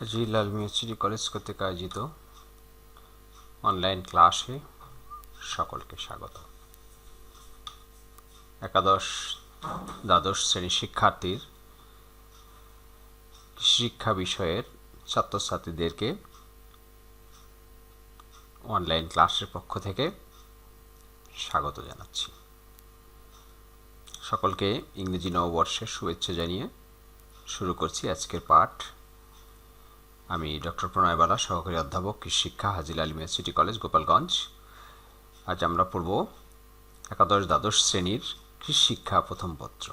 লাল মিয়াচিরি college কর্তৃক আয়োজিত online ক্লাসে সকলকে স্বাগত। একাদশ দ্বাদশ শ্রেণির শিক্ষার্থীর শিক্ষা বিষয়ের ছাত্রছাত্রীদেরকে অনলাইন ক্লাসের পক্ষ থেকে স্বাগত জানাচ্ছি। সকলকে ইংরেজি নববর্ষের শুভেচ্ছা জানিয়ে শুরু করছি আজকের পাঠ। আমি ডক্টর প্রণয় বালা, সহকারী অধ্যাপক, কৃষি শিক্ষা হাজিল আলিমিয়া সিটি কলেজ, গোপালগঞ্জ। আজ আমরা পড়ব একাদশ দ্বাদশ শ্রেণির কৃষি শিক্ষা প্রথম পত্র।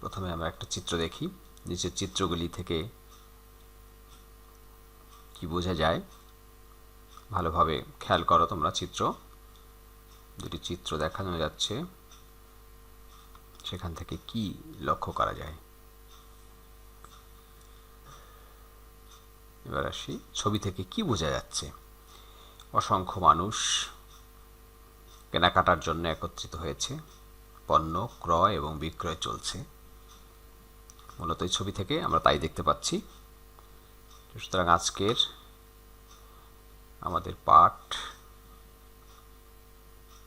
প্রথমে আমরা একটা চিত্র দেখি। নিচের চিত্রগুলি থেকে কি বোঝা যায়, ভালোভাবে খেয়াল করো তোমরা চিত্র। দুটি চিত্র দেখানো যাচ্ছে, সেখান থেকে কি লক্ষ্য করা যায়। এবার আসি ছবি থেকে কি বোঝা যাচ্ছে? অসংখ্য মানুষ কেনাকাটার জন্য একত্রিত হয়েছে। পণ্য, ক্রয় এবং বিক্রয় চলছে। মূলত এই ছবি থেকে আমরা তাই দেখতে পাচ্ছি। সুতরাং আজকের আমাদের পাঠ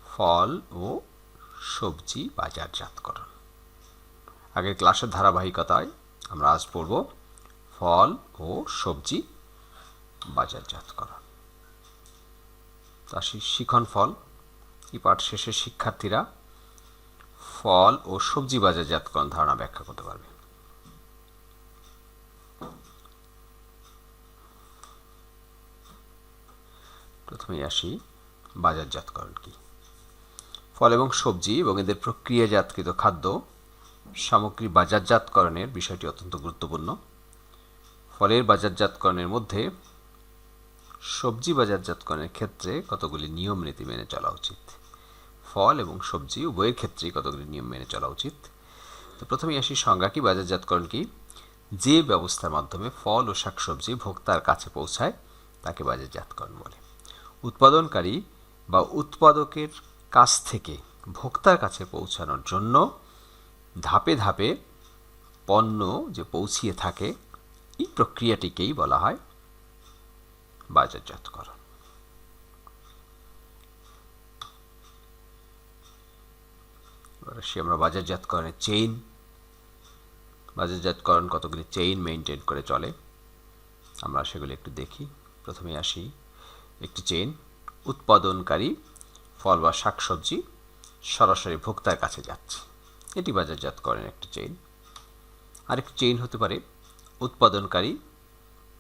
ফল ও সবজি বাজারজাতকরণ। আগের ক্লাসের ধারাবাহিকতায় আমরা আজ পড়ব ফল ও সবজি বাজারজাতকরণ আসি শিখন ফল, এই পাঠ শেষে শিক্ষার্থীরা ফল ও সবজি বাজারজাতকরণ ধারণা ব্যাখ্যা করতে পারবে প্রথমেই আসি বাজারজাতকরণ কি? ফল এবং সবজি এবং এদের প্রক্রিয়াজাতকৃত খাদ্য সামগ্রী বাজারজাতকরণের বিষয়টি অত্যন্ত গুরুত্বপূর্ণ। ফলের বাজারজাতকরণের মধ্যে সবজি বাজারজাতকরণের ক্ষেত্রে কতগুলি নিয়ম নীতি মেনে চলা উচিত? ফল এবং সবজি উভয়ের ক্ষেত্রেই কতগুলি নিয়ম মেনে চলা উচিত? তো প্রথমেই আসি সংজ্ঞা কি, বাজারজাতকরণ কি? যে ব্যবস্থার মাধ্যমে ফল ও শাকসবজি ভোক্তার কাছে পৌঁছায়, তাকে বাজারজাতকরণ বলে। উৎপাদনকারী বা উৎপাদকের কাছ থেকে ভোক্তার কাছে পৌঁছানোর জন্য ধাপে ধাপে পণ্য যে পৌঁছিয়ে থাকে এই প্রক্রিয়াটিকেই বলা হয় বাজারজাতকরণ। আসি আমরা বাজারজাতকরণের চেইন বাজারজাতকরণ কতগুলি চেইন মেনটেন করে চলে? আমরা সেগুলি একটু দেখি। প্রথমে আসি একটি চেইন উৎপাদনকারী ফল বা শাকসবজি সরাসরি ভোক্তার কাছে যাচ্ছে। এটি বাজারজাতকরণের একটি চেইন আরেকটি চেইন হতে পারে উৎপাদনকারী,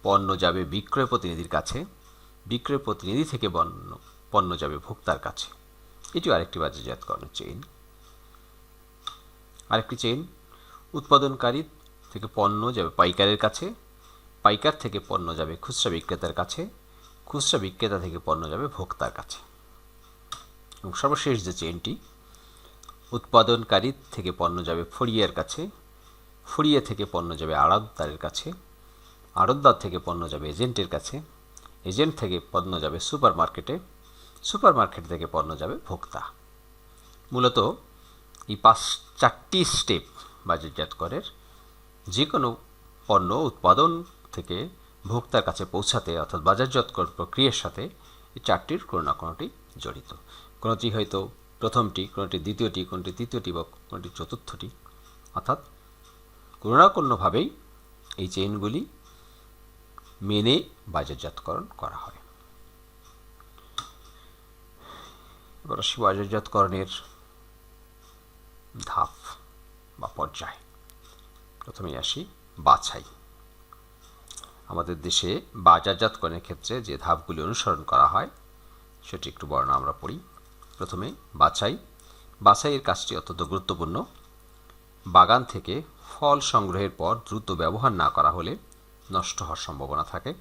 পণ্য যাবে বিক্রয় প্রতিনিধির কাছে, বিক্রয় প্রতিনিধি থেকে পণ্য পণ্য যাবে ভোক্তার কাছে। এটিও আরেকটি বাজারজাতকরণের চেইন আরেকটি চেইন উৎপাদনকারী থেকে পণ্য যাবে পাইকারের কাছে, পাইকার থেকে পণ্য যাবে খুচরা বিক্রেতার কাছে, খুচরা বিক্রেতা থেকে পণ্য যাবে ভোক্তার কাছে। এবং সর্বশেষ যে চেইনটি উৎপাদনকারী থেকে পণ্য যাবে ফড়িয়ার কাছে ফড়িয়া থেকে পণ্য যাবে আড়তদারের কাছে, আড়তদার থেকে পণ্য যাবে এজেন্টের কাছে, এজেন্ট থেকে পণ্য যাবে সুপার মার্কেটে সুপার মার্কেট থেকে পণ্য যাবে ভোক্তা। মূলত এই পাঁচ, চারটি স্টেপ বাজারজাতকরের যে কোনো পণ্য উৎপাদন থেকে ভোক্তার কাছে পৌঁছাতে অর্থাৎ বাজারজাতকরণ প্রক্রিয়ার সাথে এই চারটির কোনো না কোনোটি জড়িত। কোনোটি হয়তো প্রথমটি, কোনোটি দ্বিতীয়টি, কোনোটি তৃতীয়টি বা কোনোটি চতুর্থটি, অর্থাৎ কোনো না কোনোভাবেই এই চেইনগুলি মেনে বাজারজাতকরণ করা হয়। এবার আসি বাজারজাতকরণের ধাপ বা পর্যায়। প্রথমেই আসি বাছাই। আমাদের দেশে বাজারজাতকরণের ক্ষেত্রে যে ধাপগুলি অনুসরণ করা হয়, সেটি একটু বর্ণনা আমরা পড়ি। প্রথমে বাছাই। বাছাইয়ের কাজটি অত্যন্ত গুরুত্বপূর্ণ। বাগান থেকে ফল সংগ্রহের পর দ্রুত ব্যবহার না করা হলে নষ্ট হওয়ার সম্ভাবনা থাকে।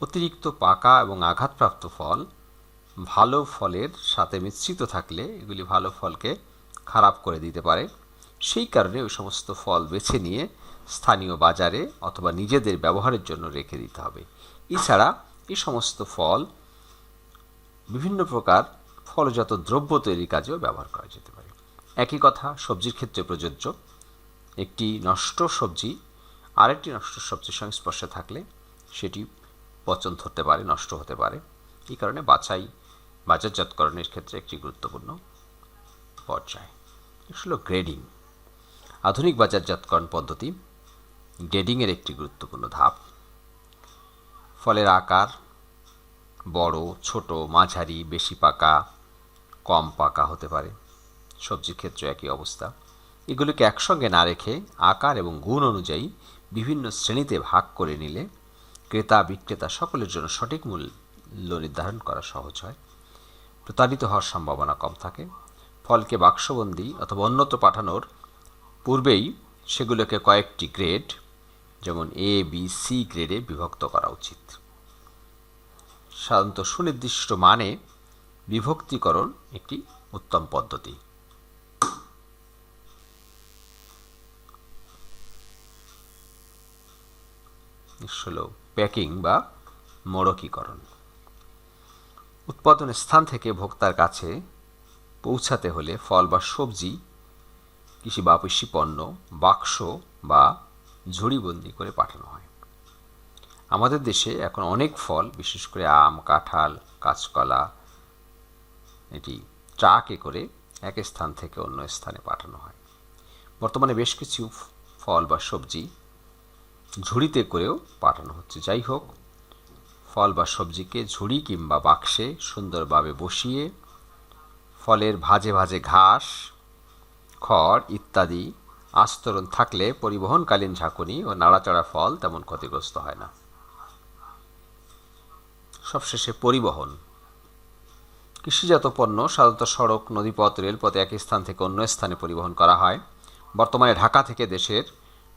অতিরিক্ত পাকা এবং আঘাতপ্রাপ্ত ফল ভালো ফলের সাথে মিশ্রিত থাকলে এগুলি ভালো ফলকে খারাপ করে দিতে পারে। সেই কারণে ওই সমস্ত ফল বেছে নিয়ে স্থানীয় বাজারে অথবা নিজেদের ব্যবহারের জন্য রেখে দিতে হবে। এছাড়া এই সমস্ত ফল বিভিন্ন প্রকার ফলজাত দ্রব্য তৈরির কাজেও ব্যবহার করা যেতে পারে। একই কথা, সবজির ক্ষেত্রে প্রযোজ্য। একটি নষ্ট সবজি, আরেকটি নষ্ট সবজির সংস্পর্শে থাকলে সেটি পচন ধরতে পারে, নষ্ট হতে পারে। এই কারণে বাছাই, বাজারজাতকরণের ক্ষেত্রে একটি গুরুত্বপূর্ণ পর্যায়। হলো গ্রেডিং আধুনিক বাজারজাতকরণ পদ্ধতি গ্রেডিংয়ের একটি গুরুত্বপূর্ণ ধাপ। ফলের আকার বড়, ছোট, মাঝারি, বেশি পাকা, কম পাকা হতে পারে। সবজির ক্ষেত্রে একই অবস্থা। এগুলিকে একসঙ্গে না রেখে আকার এবং গুণ অনুযায়ী বিভিন্ন শ্রেণীতে ভাগ করে নিলে ক্রেতা, বিক্রেতা সকলের জন্য সঠিক মূল্য নির্ধারণ করা সহজ হয়। প্রতারিত হওয়ার সম্ভাবনা কম থাকে। ফলকে বাক্সবন্দি অথবা অন্যত্র পাঠানোর পূর্বেই সেগুলোকে কয়েকটি গ্রেড, যেমন এ বি সি গ্রেডে বিভক্ত করা উচিত। সাধারণত সুনির্দিষ্ট মানে বিভক্তিকরণ একটি উত্তম পদ্ধতি। হল প্যাকিং বা মোড়কীকরণ। উৎপাদন স্থান থেকে ভোক্তার কাছে পৌঁছাতে হলে ফল বা সবজি, কৃষি বা কৃষি পণ্য, বাক্স বা ঝুড়িবন্দি করে পাঠানো হয়। আমাদের দেশে এখন অনেক ফল, বিশেষ করে আম, কাঁঠাল, কাঁচকলা, এটি ট্রাকে করে এক স্থান থেকে অন্য স্থানে পাঠানো হয়। বর্তমানে বেশ কিছু ফল বা সবজি ঝুড়িতে করেও পাঠানো হচ্ছে। যাই হোক, ফল বা সবজিকে ঝুড়ি কিংবা বাক্সে সুন্দরভাবে বসিয়ে ফলের ভাজে ভাজে ঘাস, খড় ইত্যাদি আস্তরণ থাকলে পরিবহনকালীন ঝাঁকুনি ও নাড়াচাড়া ফল তেমন ক্ষতিগ্রস্ত হয় না। সবশেষে পরিবহন। কৃষিজাত পণ্য সাধারণত সড়ক, নদীপথ, রেলপথে এক স্থান থেকে অন্য স্থানে পরিবহন করা হয়। বর্তমানে ঢাকা থেকে দেশের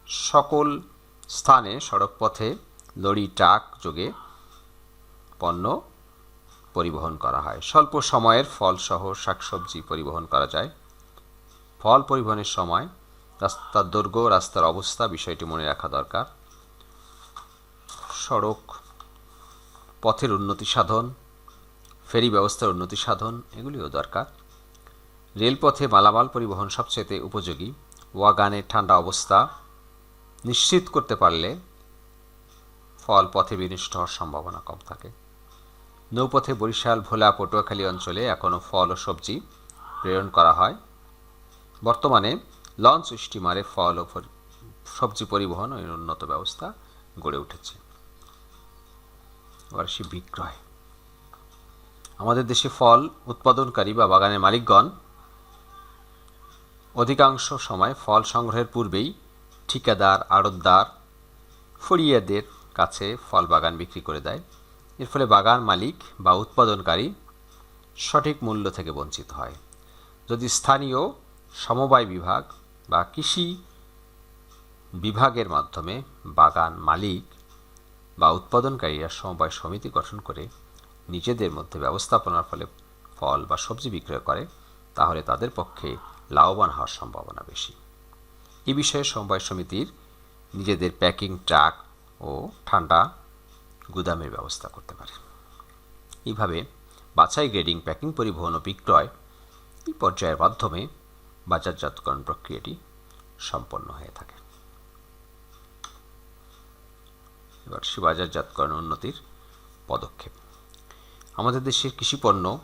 সকল স্থানে সড়ক পথে লরি, ট্রাক যোগে পণ্য পরিবহন করা হয়। স্বল্প সময়ের ফলসহ শাকসবজি পরিবহন করা যায়। ফল পরিবহনের সময় রাস্তার দৈর্ঘ্য, রাস্তার অবস্থা বিষয়টি মনে রাখা দরকার। সড়ক পথের উন্নতি সাধন, ফেরি ব্যবস্থার উন্নতি সাধন, এগুলিও দরকার। রেলপথে মালামাল পরিবহন সবচেয়ে উপযোগী। ওয়াগানের ঠান্ডা অবস্থা নিশ্চিত করতে পারলে ফল পথে বিনষ্ট হওয়ার সম্ভাবনা কম থাকে। নৌপথে বরিশাল, ভোলা, পটুয়াখালী অঞ্চলে এখনও ফল ও সবজি প্রেরণ করা হয়। বর্তমানে লঞ্চ স্টিমারে ফল ও সবজি পরিবহন ও উন্নত ব্যবস্থা গড়ে উঠেছে। এবার সে বিক্রয়। আমাদের দেশে ফল উৎপাদনকারী বা বাগানের মালিকগণ অধিকাংশ সময় ফল সংগ্রহের পূর্বেই ঠিকাদার, আড়তদার ফড়িয়াদের কাছে ফল বাগান বিক্রি করে দেয়। এর ফলে বাগান মালিক বা উৎপাদনকারী সঠিক মূল্য থেকে বঞ্চিত হয়। যদি স্থানীয় সমবায় বিভাগ বা কৃষি বিভাগের মাধ্যমে বাগান মালিক বা উৎপাদনকারীরা সমবায় সমিতি গঠন করে নিজেদের মধ্যে ব্যবস্থাপনার ফলে ফল বা সবজি বিক্রয় করে, তাহলে তাদের পক্ষে লাভবান হওয়ার সম্ভাবনা বেশি। এ বিষয়ে সমবায় সমিতির নিজেদের প্যাকিং ট্রাক ও ঠান্ডা গুদামের ব্যবস্থা করতে পারে। এইভাবে বাছাই, গ্রেডিং, প্যাকিং, পরিবহন ও বিক্রয় এই পর্যায়ের মাধ্যমে বাজারজাতকরণ প্রক্রিয়াটি সম্পন্ন হয়ে থাকে। এবার সে বাজারজাতকরণ উন্নতির পদক্ষেপ। আমাদের দেশের কৃষিপণ্য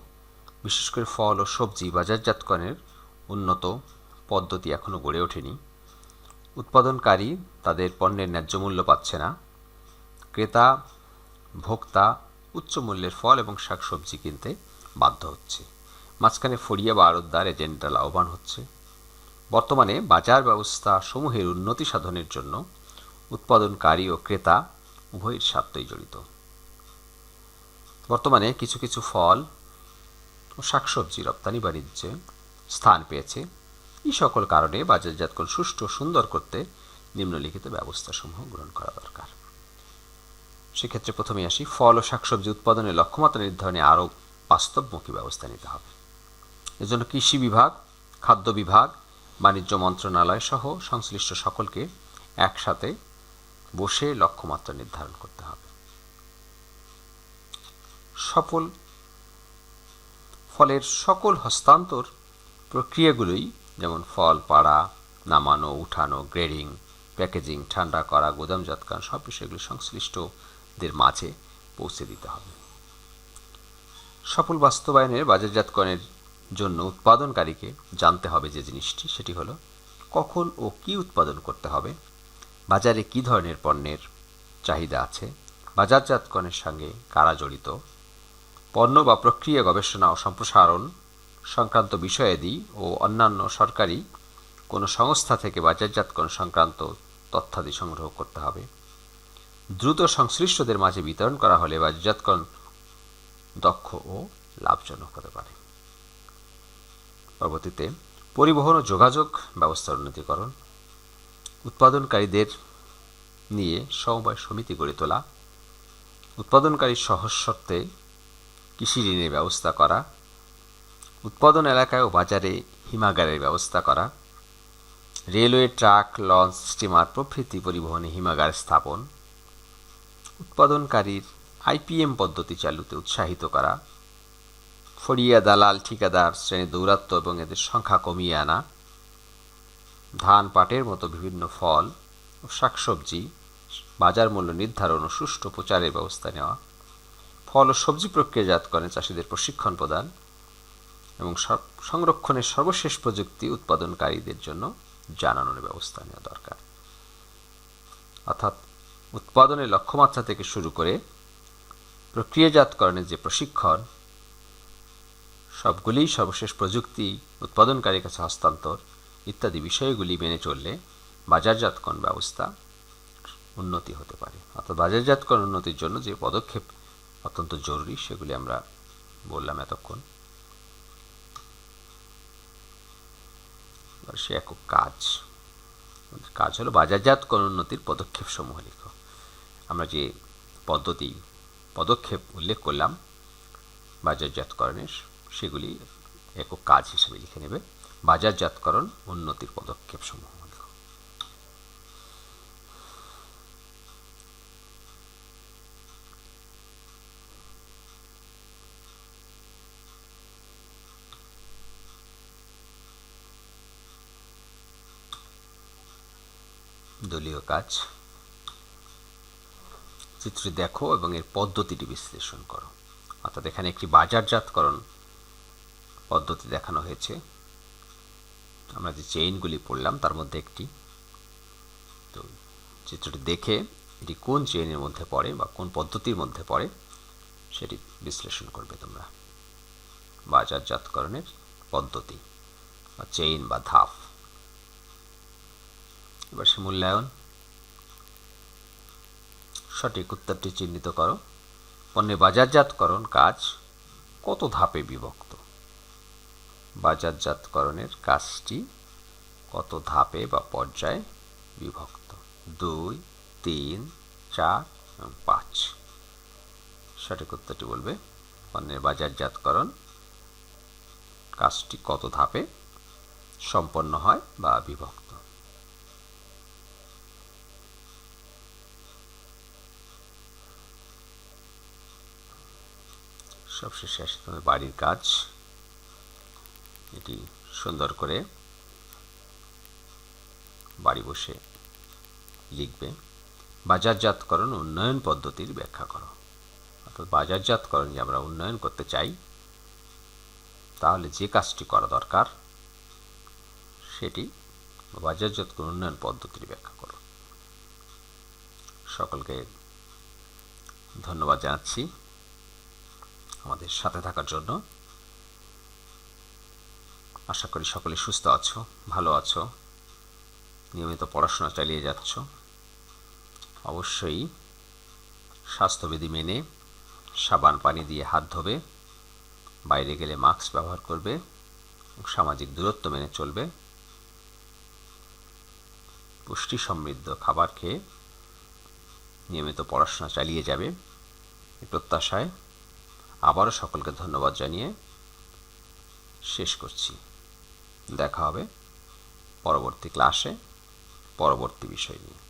বিশেষ করে ফল ও সবজি বাজারজাতকরণের উন্নত পদ্ধতি এখনও গড়ে ওঠেনি। উৎপাদনকারী তাদের পণ্যের ন্যায্য মূল্য পাচ্ছে না। ক্রেতা, ভোক্তা উচ্চ মূল্যের ফল এবং শাকসবজি কিনতে বাধ্য হচ্ছে। মাঝখানে ফড়িয়া বা আড়তদার এজেন্টরা লাভবান হচ্ছে। বর্তমানে বাজার ব্যবস্থা সমূহের উন্নতি সাধনের জন্য উৎপাদনকারী ও ক্রেতা উভয়ের স্বার্থই জড়িত। বর্তমানে কিছু কিছু ফল ও শাকসবজি রপ্তানি বাণিজ্যে স্থান পেয়েছে। এই সকল কারণে বাজারজাতকরণ সুষ্ঠু সুন্দর করতে নিম্নলিখিত ব্যবস্থাসমূহ গ্রহণ করা দরকার। সেক্ষেত্রে প্রথমে আসি, ফল ও শাকসবজি উৎপাদনের লক্ষ্যমাত্রা নির্ধারণে আরও বাস্তবমুখী ব্যবস্থা নিতে হবে। এজন্য কৃষি বিভাগ, খাদ্য বিভাগ, বাণিজ্য মন্ত্রণালয় সহ সংশ্লিষ্ট সকলকে একসাথে বসে লক্ষ্যমাত্রা নির্ধারণ করতে হবে। সফল ফলের সকল হস্তান্তর প্রক্রিয়াগুলোই যেমন ফল, পাড়া, নামানো, উঠানো, গ্রেডিং, প্যাকেজিং, ঠান্ডা করা গোদামজাতকরণ সব বিষয়গুলি সংশ্লিষ্টদের মাঝে পৌঁছে দিতে হবে। সফল বাস্তবায়নের বাজারজাতকরণের জন্য উৎপাদনকারীকে জানতে হবে যে জিনিসটি, সেটি হলো কখন ও কি উৎপাদন করতে হবে, বাজারে কি ধরনের পণ্যের চাহিদা আছে বাজারজাতকরণের সঙ্গে কারা জড়িত, পণ্য বা প্রক্রিয়া গবেষণা ও সম্প্রসারণ সংক্রান্ত বিষয়াদি ও অন্যান্য সরকারি কোনো সংস্থা থেকে বাজারজাতকরণ সংক্রান্ত তথ্যাদি সংগ্রহ করতে হবে। দ্রুত সংশ্লিষ্টদের মাঝে বিতরণ করা হলে বাজারজাতকরণ দক্ষ ও লাভজনক হতে পারে। পরবর্তীতে পরিবহন ও যোগাযোগ ব্যবস্থার উন্নতিকরণ, উৎপাদনকারীদের নিয়ে সমবায় সমিতি গড়ে তোলা, উৎপাদনকারী সহজ শর্তে কৃষি ঋণের ব্যবস্থা করা উৎপাদন এলাকায় ও বাজারে হিমাগারের ব্যবস্থা করা। রেলওয়ে ট্রাক, লঞ্চ, স্টিমার প্রভৃতি পরিবহনে হিমাগার স্থাপন। উৎপাদনকারীর আইপিএম পদ্ধতি চালুতে উৎসাহিত করা। ফড়িয়া দালাল, ঠিকাদার শ্রেণির দৌরাত্ম এবং এদের সংখ্যা কমিয়ে আনা। ধান পাটের মতো বিভিন্ন ফল ও শাকসবজি বাজার মূল্য নির্ধারণ ও সুষ্ঠু প্রচারের ব্যবস্থা নেওয়া। ফল ও সবজি প্রক্রিয়াজাত প্রক্রিয়াজাতকরণে চাষিদের প্রশিক্ষণ প্রদান। এবং সংরক্ষণের সর্বশেষ প্রযুক্তি উৎপাদনকারীদের জন্য জানানোর ব্যবস্থা নেওয়া দরকার। অর্থাৎ উৎপাদনের লক্ষ্যমাত্রা থেকে শুরু করে প্রক্রিয়াজাতকরণের যে প্রশিক্ষণ, সবগুলিই সর্বশেষ প্রযুক্তি উৎপাদনকারীর কাছে হস্তান্তর ইত্যাদি বিষয়গুলি মেনে চললে বাজারজাতকরণ ব্যবস্থা উন্নতি হতে পারে। অর্থাৎ বাজারজাতকরণ উন্নতির জন্য যে পদক্ষেপ অত্যন্ত জরুরি, সেগুলি আমরা বললাম এতক্ষণ। সে একক কাজ। কাজ হলো বাজারজাতকরণ উন্নতির পদক্ষেপ সমূহ লিখো। আমরা যে পদ্ধতি, পদক্ষেপ উল্লেখ করলাম, বাজারজাতকরণের, সেগুলি একক কাজ হিসেবে লিখে নেবে। বাজারজাতকরণ, উন্নতির পদক্ষেপ দলীয় কাজ। চিত্রটি দেখো এবং এর পদ্ধতিটি বিশ্লেষণ করো। অর্থাৎ এখানে একটি বাজারজাতকরণ পদ্ধতি দেখানো হয়েছে। আমরা যে চেইনগুলি পড়লাম, তার মধ্যে একটি। তো চিত্রটি দেখে এটি কোন চেইনের মধ্যে পড়ে বা কোন পদ্ধতির মধ্যে পড়ে, সেটি বিশ্লেষণ করবে তোমরা। বাজারজাতকরণের পদ্ধতি বা চেইন বা ধাপ। এবার সে মূল্যায়ন। সঠিক উত্তরটি চিহ্নিত করো। পণ্যের বাজারজাতকরণ কাজ কত ধাপে বিভক্ত? বাজারজাতকরণের কাজটি কত ধাপে বা পর্যায়ে বিভক্ত? দুই, তিন, চার, এবং পাঁচ। সঠিক উত্তরটি বলবে পণ্যের বাজারজাতকরণ কাজটি কত ধাপে সম্পন্ন হয় বা বিভক্ত? সবশেষে আসে তোমার বাড়ির কাজ। এটি সুন্দর করে বাড়ি বসে লিখবে। বাজারজাতকরণ উন্নয়ন পদ্ধতির ব্যাখ্যা করো। অর্থাৎ বাজারজাতকরণ যে আমরা উন্নয়ন করতে চাই, তাহলে যে কাজটি করা দরকার, সেটি বাজারজাতকরণ উন্নয়ন পদ্ধতির ব্যাখ্যা করো। সকলকে ধন্যবাদ জানাচ্ছি। আমাদের সাথে থাকার জন্য। আশা করি সকলে সুস্থ আছো, ভালো আছো, নিয়মিত পড়াশোনা চালিয়ে যাচ্ছ। অবশ্যই স্বাস্থ্যবিধি মেনে সাবান পানি দিয়ে হাত ধোবে, বাইরে গেলে মাস্ক ব্যবহার করবে সামাজিক দূরত্ব মেনে চলবে। পুষ্টি সমৃদ্ধ খাবার খেয়ে নিয়মিত পড়াশোনা চালিয়ে যাবে। প্রত্যাশায় আবারও সকলকে ধন্যবাদ জানিয়ে শেষ করছি। দেখা হবে পরবর্তী ক্লাসে পরবর্তী বিষয় নিয়ে।